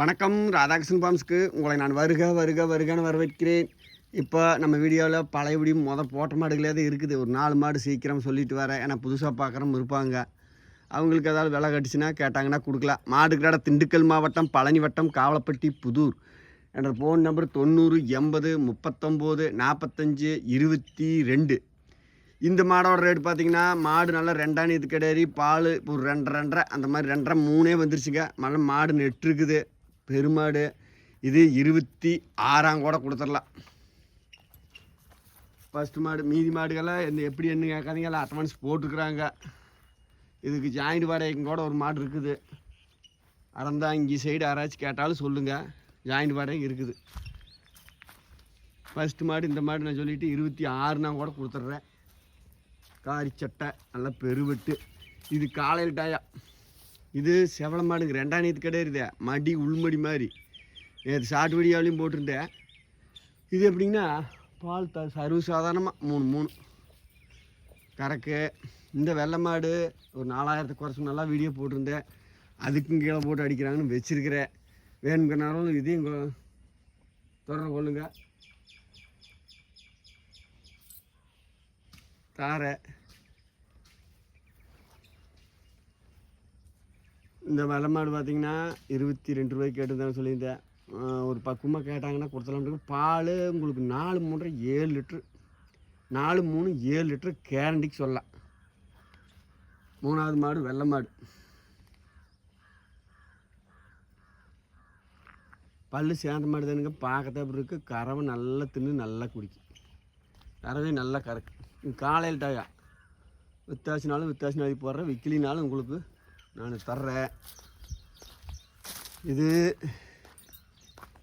வணக்கம் ராதாகிருஷ்ணன் பாம்ஸ்க்கு. உங்களை நான் வருக வருக வருகன்னு வரவேற்கிறேன். இப்போ நம்ம வீடியோவில் பழையபடி மொதல் போட்ட மாடுகளே தான் இருக்குது. ஒரு நாலு மாடு சீக்கிரம் சொல்லிட்டு வரேன். ஏன்னா புதுசாக பார்க்குறோம் இருப்பாங்க. அவங்களுக்கு ஏதாவது விலை கட்டுச்சுன்னா கேட்டாங்கன்னா கொடுக்கலாம். மாடுக்கிட திண்டுக்கல் மாவட்டம் பழனி வட்டம் காவலப்பட்டி புதூர் என்ற ஃபோன் நம்பர் தொண்ணூறு எண்பது முப்பத்தொம்போது நாற்பத்தஞ்சு இருபத்தி ரெண்டு. இந்த மாடோட ரேட் பார்த்தீங்கன்னா மாடு நல்லா ரெண்டாம் இது கிடையாது பால் இப்போ ஒரு ரெண்டரை ரெண்டரை அந்த மாதிரி ரெண்டரை மூணே வந்துருச்சுங்க. மழை மாடு நெட்டு இருக்குது பெருமாடு. இது இருபத்தி ஆறாம் கூட கொடுத்துடலாம். ஃபஸ்ட்டு மாடு மீதி மாடுகள்லாம் எந்த எப்படி என்ன கேட்காதீங்க எல்லாம் அட்வான்ஸ் போட்டுருக்குறாங்க இதுக்கு ஜாயிண்ட் வாடகைக்கு கூட ஒரு மாடு இருக்குது. அறந்தாங்கி சைடு யாராச்சும் கேட்டாலும் சொல்லுங்கள் ஜாயிண்ட் வாடகை இருக்குது. ஃபஸ்ட்டு மாடு இந்த மாடு நான் சொல்லிவிட்டு இருபத்தி ஆறுனா கூட கொடுத்துட்றேன். காரி சட்டை நல்லா பெருவெட்டு. இது காலையில் டாயா. இது செவல மாடுங்க ரெண்டாம் நேற்று கிடையாது மடி உள்மடி மாதிரி. நேற்று சாட்டு வடியாலையும் போட்டிருந்தேன். இது எப்படிங்கன்னா பால் த சர்வ சாதாரணமாக மூணு மூணு. கறக்கு. இந்த வெள்ளை மாடு ஒரு நாலாயிரத்துக்கு குறைச்சி நல்லா வீடியோ போட்டிருந்தேன். அதுக்கும் கீழே போட்டு அடிக்கிறாங்கன்னு வச்சிருக்கிறேன். வேணுங்கிறனாலும் இதையும் கொ- தொடர்பு கொள்ளுங்க. தாரை இந்த வெள்ளை மாடு பார்த்தீங்கன்னா இருபத்தி ரெண்டு ரூபாய்க்கு கேட்டுதான் சொல்லியிருந்தேன். ஒரு பக்குவமாக கேட்டாங்கன்னா கொடுத்தலாம் பால் உங்களுக்கு நாலு மூன்றரை ஏழு லிட்ரு நாலு மூணு ஏழு லிட்ரு கேரண்டிக்கு சொல்லலாம். மூணாவது மாடு வெள்ளை மாடு பல்லு சேர்ந்த மாடு தானுங்க. பார்க்கத்தான் அப்படி இருக்குது கறவை நல்லா தின்னு நல்லா குடிக்கும். கறவை நல்லா கறக்கு காலையில் டயா. வித்தாசினாலும் வித்தாசி நாளைக்கு போடுறேன் விக்கிலினாலும் உங்களுக்கு நான் தர்றேன். இது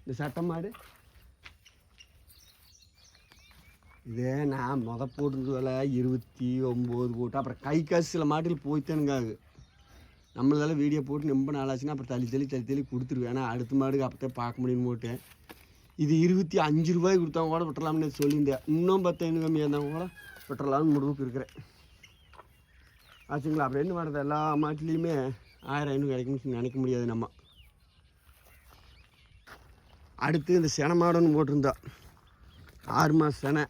இந்த சட்டை மாடு. இதே நான் முத போட்டிருந்த வில இருபத்தி ஒம்பது போட்டு அப்புறம் கை காசு சில மாட்டில் போய்த்தானுங்க ஆகு நம்மளால வீடியோ போட்டு ரொம்ப நாளாச்சுன்னா அப்புறம் தள்ளி தள்ளி தள்ளி தள்ளி கொடுத்துருவேன். ஏன்னா அடுத்த மாடுக்கு அப்போதான் பார்க்க முடியும்னு போட்டேன். இது இருபத்தி அஞ்சு ரூபாய் கொடுத்தா கூட விட்டுறலாம்னு சொல்லியிருந்தேன். இன்னும் பத்து ஐநூறு கம்மியாக இருந்தால் கூட விட்டுறலாம்னு முடிவுக்கு இருக்கிறேன். ஆச்சுங்களா அப்புறம் என்ன பண்ணுறது எல்லா மாட்டிலையுமே ஆயிரம் ஐநூறு கிடைக்கும்னு நினைக்க முடியாது நம்ம. அடுத்து இந்த செனை மாடுன்னு போட்டிருந்தா. ஆறு மாதம் செனை.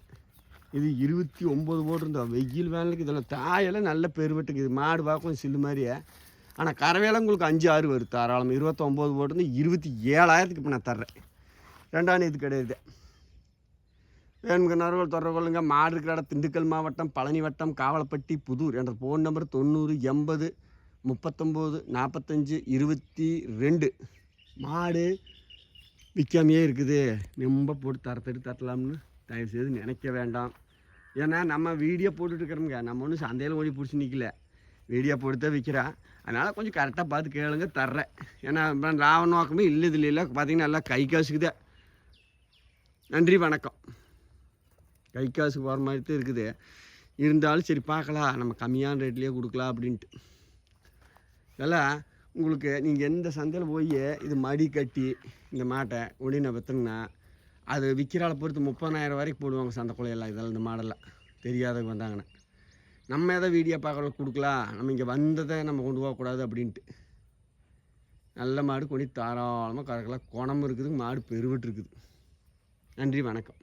இது இருபத்தி ஒம்பது போட்டிருந்தோம் வெயில் வேலைக்கு இதெல்லாம் தாயெல்லாம் நல்ல பெருவெட்டுக்கு இது மாடு பார்க்கும் சில்லு மாதிரியே. ஆனால் கறவையெல்லாம் உங்களுக்கு அஞ்சு ஆறு வருது தாராளம். இருபத்தொம்போது போட்டிருந்து இருபத்தி ஏழாயிரத்துக்கு இப்போ நான் தர்றேன். ரெண்டாம் இது கிடையாது. வேணுங்கிறவர்கள் தொடர்பு கொள்ளுங்க மாடு இருக்கிற இடம் திண்டுக்கல் மாவட்டம் பழனி வட்டம் காவலப்பட்டி புதூர். என்ற ஃபோன் நம்பர் தொண்ணூறு எண்பது முப்பத்தொம்போது நாற்பத்தஞ்சு இருபத்தி ரெண்டு. மாடு விற்காமையே இருக்குது. ரொம்ப போட்டு தரத்தடி தட்டலாம்னு தயவுசெய்து நினைக்க வேண்டாம். ஏன்னா நம்ம வீடியோ போட்டுட்டு நம்ம ஒன்றும் சந்தையில் ஓடி பிடிச்சி நிற்கல வீடியோ போட்டு தான் விற்கிறேன் அதனால் கொஞ்சம் கரெக்டாக பார்த்து கேளுங்க தர்றேன். ஏன்னா லாப நோக்கமே இல்லை இதில் இல்லை பார்த்தீங்கன்னா நல்லா கை காசுக்குதே. நன்றி வணக்கம். கை காசு போகிற மாதிரி தான் இருக்குது. இருந்தாலும் சரி பார்க்கலாம். நம்ம கம்மியான ரேட்லேயே கொடுக்கலாம் அப்படின்ட்டு. இதெல்லாம் உங்களுக்கு நீங்கள் எந்த சந்தையில் போய் இது மடி கட்டி இந்த மாட்டை ஒடினை விற்றுங்கன்னா அது விற்கிறால பொறுத்து முப்பதாயிரம் வரைக்கும் போடுவாங்க சந்தைக்குள்ளையெல்லாம் இதெல்லாம் இந்த மாடெல்லாம் தெரியாதவங்க வந்தாங்கன்னா. நம்ம எதை வீடியோ பார்க்குறோம் கொடுக்கலாம். நம்ம இங்கே வந்ததை நம்ம கொண்டு போகக்கூடாது அப்படின்ட்டு. நல்ல மாடு கொண்டு தாராளமாக கறக்கலாம் குணம் இருக்குது மாடு பெருவிட்டு இருக்குது. நன்றி வணக்கம்.